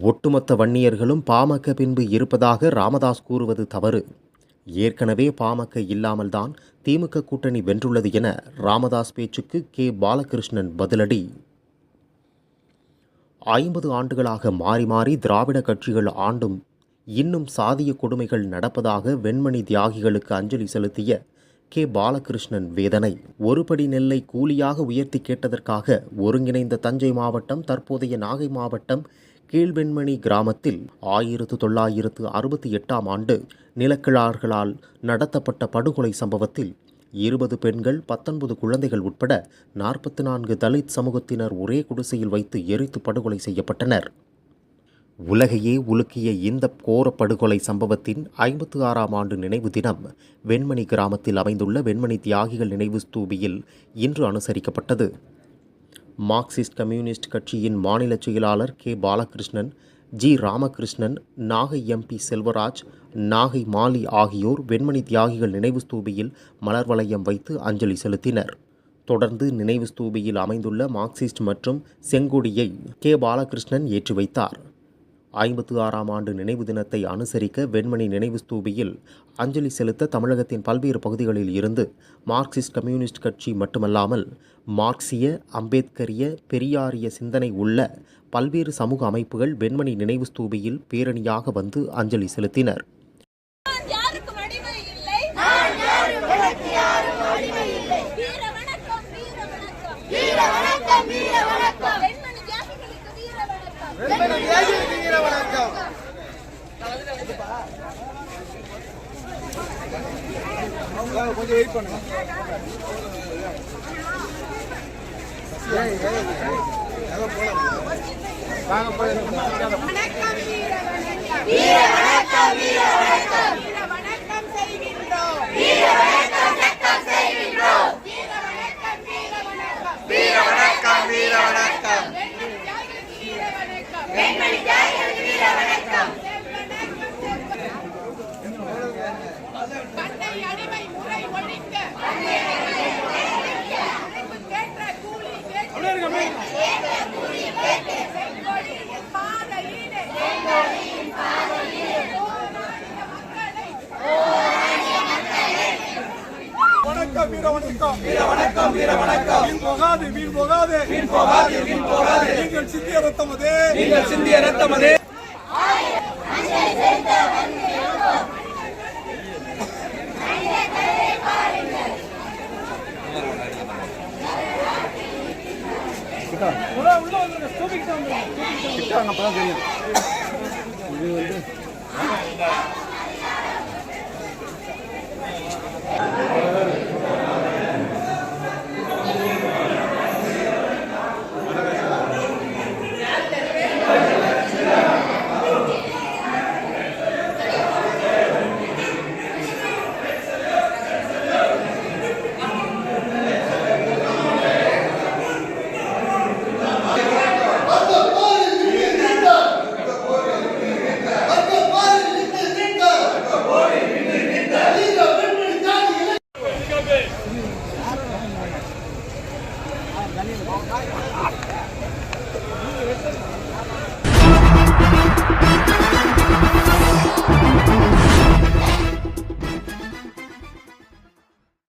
ஒட்டுமொத்த வன்னியர்களும் பாமக பின்பு இருப்பதாக ராமதாஸ் கூறுவது தவறு. ஏற்கனவே பாமக இல்லாமல்தான் திமுக கூட்டணி வென்றுள்ளது என ராமதாஸ் பேச்சுக்கு கே. பாலகிருஷ்ணன் பதிலடி. ஐம்பது ஆண்டுகளாக மாறி மாறி திராவிட கட்சிகள் ஆண்டும் இன்னும் சாதிய கொடுமைகள் நடப்பதாக வெண்மணி தியாகிகளுக்கு அஞ்சலி செலுத்திய கே. பாலகிருஷ்ணன் வேதனை. ஒருபடி நெல்லை கூலியாக உயர்த்தி கேட்டதற்காக ஒருங்கிணைந்த தஞ்சை மாவட்டம் தற்போதைய நாகை மாவட்டம் கீழ்வெண்மணி கிராமத்தில் ஆயிரத்து தொள்ளாயிரத்து அறுபத்தி எட்டாம் ஆண்டு நிலக்கிழார்களால் நடத்தப்பட்ட படுகொலை சம்பவத்தில் இருபது பெண்கள் பத்தொன்பது குழந்தைகள் உட்பட நாற்பத்தி நான்கு தலித் சமூகத்தினர் ஒரே குடிசையில் வைத்து எரித்து படுகொலை செய்யப்பட்டனர். உலகையே உலுக்கிய இந்த கோர படுகொலை சம்பவத்தின் ஐம்பத்து ஆறாம் ஆண்டு நினைவு தினம் வெண்மணி கிராமத்தில் அமைந்துள்ள வெண்மணி தியாகிகள் நினைவு ஸ்தூபியில் இன்று அனுசரிக்கப்பட்டது. மார்க்சிஸ்ட் கம்யூனிஸ்ட் கட்சியின் மாநில செயலாளர் K. Balakrishnan G. Ramakrishnan Nagai MP Selvaraj Nagai Mali ஆகியோர் வெண்மணி தியாகிகள் நினைவு ஸ்தூபியில் மலர் வளையம் வைத்து அஞ்சலி செலுத்தினர். தொடர்ந்து நினைவு ஸ்தூபியில் அமைந்துள்ள மார்க்சிஸ்ட் மற்றும் செங்கொடியை கே. பாலகிருஷ்ணன் ஏற்றி வைத்தார். ஐம்பத்து ஆறாம் ஆண்டு நினைவு தினத்தை அனுசரிக்க வெண்மணி நினைவு ஸ்தூபியில் அஞ்சலி செலுத்த தமிழகத்தின் பல்வேறு பகுதிகளில் இருந்து மார்க்சிஸ்ட் கம்யூனிஸ்ட் கட்சி மட்டுமல்லாமல் மார்க்சிய அம்பேத்கரிய பெரியாரிய சிந்தனை உள்ள பல்வேறு சமூக அமைப்புகள் வெண்மணி நினைவு ஸ்தூபியில் பேரணியாக வந்து அஞ்சலி செலுத்தினர். வெண்மணி வணக்கம். கொஞ்சம் வெயிட் பண்ணுங்க. வாங்க போயிடலாம் வணக்கம் வீர வணக்கம் வீர வணக்கம் வீர வணக்கம் வீர வணக்கம் செய்கின்றோம் வீர வணக்கம் சட்டம் செய்கின்றோம் வீர வணக்கம் வீர வணக்கம் வீர வணக்கம் வீர வணக்கம் பெண்மணி தியாகிகளுக்கு வீர வணக்கம் பெண்மணி தியாகிகளுக்கு வீர வணக்கம் பண்ணை அடிமை முறை ஒழிக்க உழைப்புக்கேற்ற கூலி கேட்டு செங்கொடியின் பாதையிலே போராடிய மக்களை வணக்கம் வீர வணக்கம். வீர வணக்கம் வீண் போகாது வீண் போகாது வீண் போகாது. வீண் போகாது நீங்கள் சிந்திய ரத்தம் அது நீங்கள் சிந்திய ரத்தம் அது உள்ள உள்ள வந்துருங்க ஸ்டூபிக் தான் வந்துருங்க அப்பதான் தெரியும்.